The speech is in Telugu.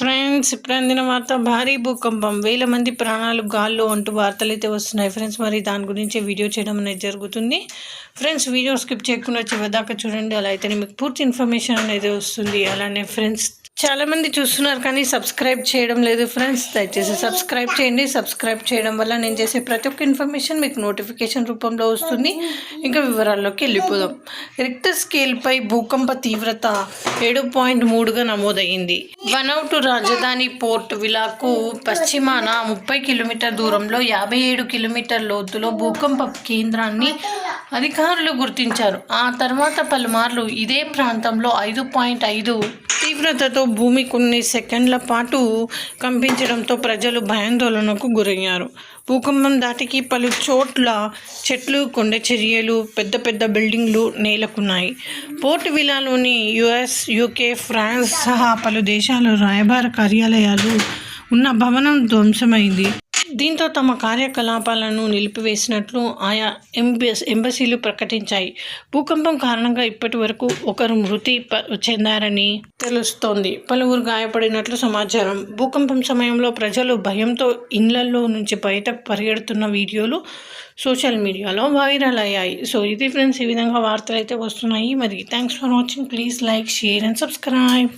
ఫ్రెండ్స్ ఇప్పుడు అందిన వార్త భారీ భూకంపం. వేల మంది ప్రాణాలు గాల్లో అంటూ వార్తలు అయితే వస్తున్నాయి. ఫ్రెండ్స్ మరి దాని గురించి వీడియో చేయడం అనేది జరుగుతుంది. ఫ్రెండ్స్ వీడియో స్కిప్ చేయకుండా చివరిదాకా చూడండి. అలా అయితేనే మీకు పూర్తి ఇన్ఫర్మేషన్ అనేది వస్తుంది. అలానే ఫ్రెండ్స్ చాలా మంది చూస్తున్నారు కానీ సబ్స్క్రైబ్ చేయడం లేదు ఫ్రెండ్స్. దయచేసి సబ్స్క్రైబ్ చేయండి. సబ్స్క్రైబ్ చేయడం వల్ల నేను చేసే ప్రతి ఒక్క ఇన్ఫర్మేషన్ మీకు నోటిఫికేషన్ రూపంలో వస్తుంది. ఇంకా వివరాల్లోకి వెళ్ళిపోదాం. రిక్టర్ స్కేల్పై భూకంప తీవ్రత ఏడు పాయింట్ మూడుగా నమోదయ్యింది వనౌటు రాజధాని పోర్ట్ విలాకు పశ్చిమాన ముప్పై కిలోమీటర్ దూరంలో యాభై ఏడు కిలోమీటర్ లోతులో భూకంప కేంద్రాన్ని అధికారులు గుర్తించారు. ఆ తర్వాత పలుమార్లు ఇదే ప్రాంతంలో ఐదు పాయింట్ ఐదు తీవ్రతతో భూమి కొన్ని సెకండ్ల పాటు కంపించడంతో ప్రజలు భయాందోళనకు గురయ్యారు. భూకంపం దాటికి పలు చోట్ల చెట్లు కొండ చర్యలు పెద్ద పెద్ద బిల్డింగ్లు నేలకున్నాయి. పోర్ట్ విలాలోని యుఎస్ యూకే ఫ్రాన్స్ సహా పలు దేశాల రాయబార కార్యాలయాలు ఉన్న భవనం ధ్వంసమైంది. దీంతో తమ కార్యకలాపాలను నిలిపివేసినట్లు ఆయా ఎంబస్ ఎంబసీలు ప్రకటించాయి. భూకంపం కారణంగా ఇప్పటి వరకు ఒకరు మృతి ప- చెందారని తెలుస్తోంది. పలువురు గాయపడినట్లు సమాచారం. భూకంపం సమయంలో ప్రజలు భయంతో ఇళ్ళలో నుంచి బయట పరిగెడుతున్న వీడియోలు సోషల్ మీడియాలో వైరల్ అయ్యాయి. సో ఇది ఫ్రెండ్స్ ఈ విధంగా వార్తలు అయితే వస్తున్నాయి. మరి thanks for watching. Please like share and subscribe.